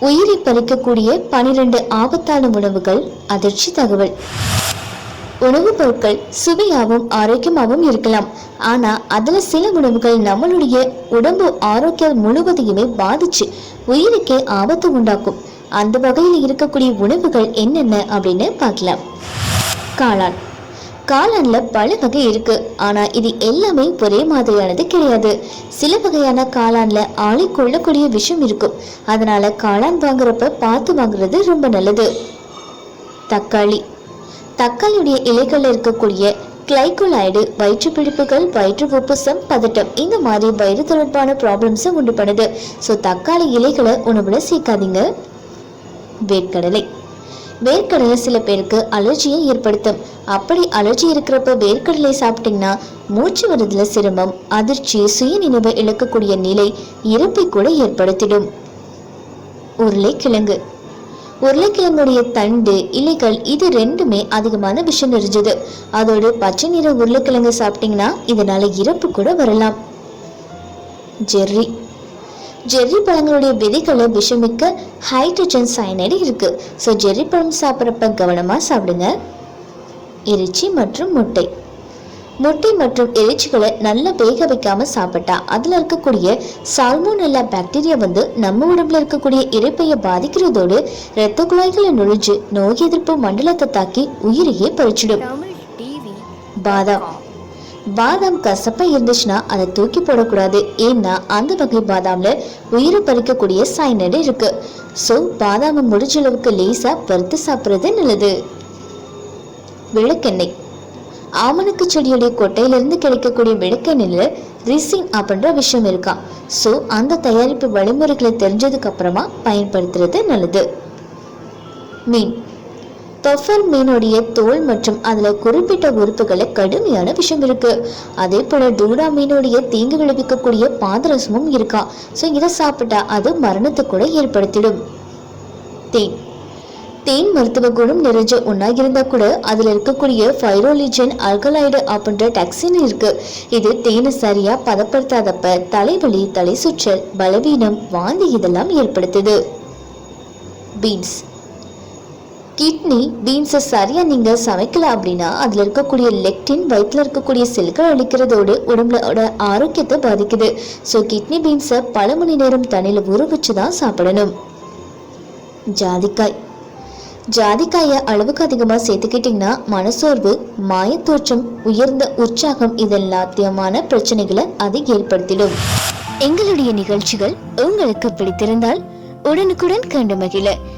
உயிரை பறிக்கக்கூடிய பனிரெண்டு ஆபத்தான உணவுகள் அதிர்ச்சி தகவல். உணவுப் பொருட்கள் சுவையாகவும் ஆரோக்கியமாகவும் இருக்கலாம். ஆனா அதுல சில உணவுகள் நம்மளுடைய உடம்பு ஆரோக்கியம் முழுவதையுமே பாதிச்சு உயிருக்கே ஆபத்து உண்டாக்கும். அந்த வகையில் இருக்கக்கூடிய உணவுகள் என்னென்ன அப்படின்னு பார்க்கலாம். காளான். காளான்ல பல வகை இருக்கு. ஆனா இது எல்லாமே ஒரே மாதிரியானது கிடையாது. சில வகையான காளான்ல ஆளை கொள்ளக்கூடிய விஷம் இருக்கும். அதனால காளான் வாங்குறப்ப பார்த்து வாங்குறது ரொம்ப நல்லது. தக்காளி. தக்காளியுடைய இலைகள்ல இருக்கக்கூடிய கிளைகோலைடு வயிற்று பிடிப்புகள் வயிற்று உப்புசம் பதட்டம் இந்த மாதிரி வயிறு தொடர்பான ப்ராப்ளம்ஸை உண்டு பண்ணுது. ஸோ தக்காளி இலைகளை உணவுல சேர்க்காதீங்க. வேர்க்கடலை. வேர்க்கடலை சில பேருக்கு அலர்ஜியை ஏற்படுத்தும். அப்படி அலர்ஜி இருக்கிறப்ப வேர்க்கடலை சாப்பிட்டீங்கன்னா மூச்சு வரதுல சிரமம் அதிர்ச்சி சுயநினைவை இழக்கக்கூடிய நிலை இறப்பை கூட ஏற்படுத்திடும். உருளைக்கிழங்கு. உருளைக்கிழங்குடைய தண்டு இலைகள் இது ரெண்டுமே அதிகமான விஷம் நிறைஞ்சது. அதோடு பச்சை நிற உருளைக்கிழங்கு சாப்பிட்டீங்கன்னா இதனால இறப்பு கூட வரலாம். ஜெர்ரி. ஜெர்ரி பழங்களுடைய விதைகளை விஷமிக்க ஹைட்ரஜன் சயனைடு இருக்கு. ஸோ ஜெர்ரி பழம் சாப்பிட்றப்ப கவனமாக சாப்பிடுங்க. இறைச்சி மற்றும் முட்டை. முட்டை மற்றும் இறைச்சிகளை நல்லா வேக வைக்காம சாப்பிட்டா அதுல இருக்கக்கூடிய சால்மோனெல்லா பாக்டீரியா வந்து நம்ம உடம்புல இருக்கக்கூடிய இறைப்பையை பாதிக்கிறதோடு இரத்த குழாய்களை நுழைஞ்சு நோய் எதிர்ப்பு மண்டலத்தை தாக்கி உயிரையே பறிச்சிடும். பாதாம். பாதாம் கசப்பா இருந்துச்சுன்னா அதை தூக்கி போடக்கூடாது. ஏன்னா அந்த வகை பாதாம்ல உயிரை பறிக்கக்கூடிய சைனடு இருக்கு. ஸோ பாதாமை முடிஞ்ச அளவுக்கு லேசா பருத்து சாப்பிட்றது நல்லது. விளக்கெண்ணெய். ஆமணக்கு செடியுடைய கொட்டையிலிருந்து கிடைக்கக்கூடிய விளக்கெண்ணெயில ரிசின் அப்படின்ற விஷயம் இருக்கான் ஸோ அந்த தயாரிப்பு வழிமுறைகளை தெரிஞ்சதுக்கு அப்புறமா பயன்படுத்துறது நல்லது. மீன். பஃபர் மீனுடைய தோல் மற்றும் அதில் குறிப்பிட்ட உறுப்புகளை கடுமையான விஷம் இருக்கு. அதே போல டூடா மீனுடைய தீங்கு விளைவிக்கக்கூடிய பாதரசமும் இருக்கா. ஸோ இதை சாப்பிட்டா அது மரணத்தை கூட ஏற்படுத்திடும். தேன். தேன் மருத்துவ குணம் நிறைஞ்ச ஒன்றா இருந்தால் கூட அதில் இருக்கக்கூடிய ஃபைரோலிஜன் அல்கலாய்டு அப்படின்ற டாக்ஸின் இருக்கு. இது தேனை சரியாக பதப்படுத்தாதப்ப தலைவலி தலை சுற்றல் பலவீனம் வாந்தி இதெல்லாம் ஏற்படுத்துது. பீன்ஸ் கிட்னி பீன்ஸை சரியாக நீங்கள் சமைக்கல அப்படின்னா அதில் இருக்கக்கூடிய லெக்டின் வயிற்றில் இருக்கக்கூடிய செல்கள் அழிக்கிறதோடு உடம்புலோட ஆரோக்கியத்தை பாதிக்குது. ஸோ கிட்னி பீன்ஸை பல மணி நேரம் தண்ணியில் ஊற வச்சு தான் சாப்பிடணும். ஜாதிக்காய். ஜாதிக்காயை அளவுக்கு அதிகமாக சேர்த்துக்கிட்டிங்கன்னா மனசோர்வு மாயத்தோற்றம் உயர்ந்த உற்சாகம் இதெல்லாத்தியமான பிரச்சனைகளை அது ஏற்படுத்திடும். எங்களுடைய நிகழ்ச்சிகள் உங்களுக்கு பிடித்திருந்தால் உடனுக்குடன் கண்டு மகிழ.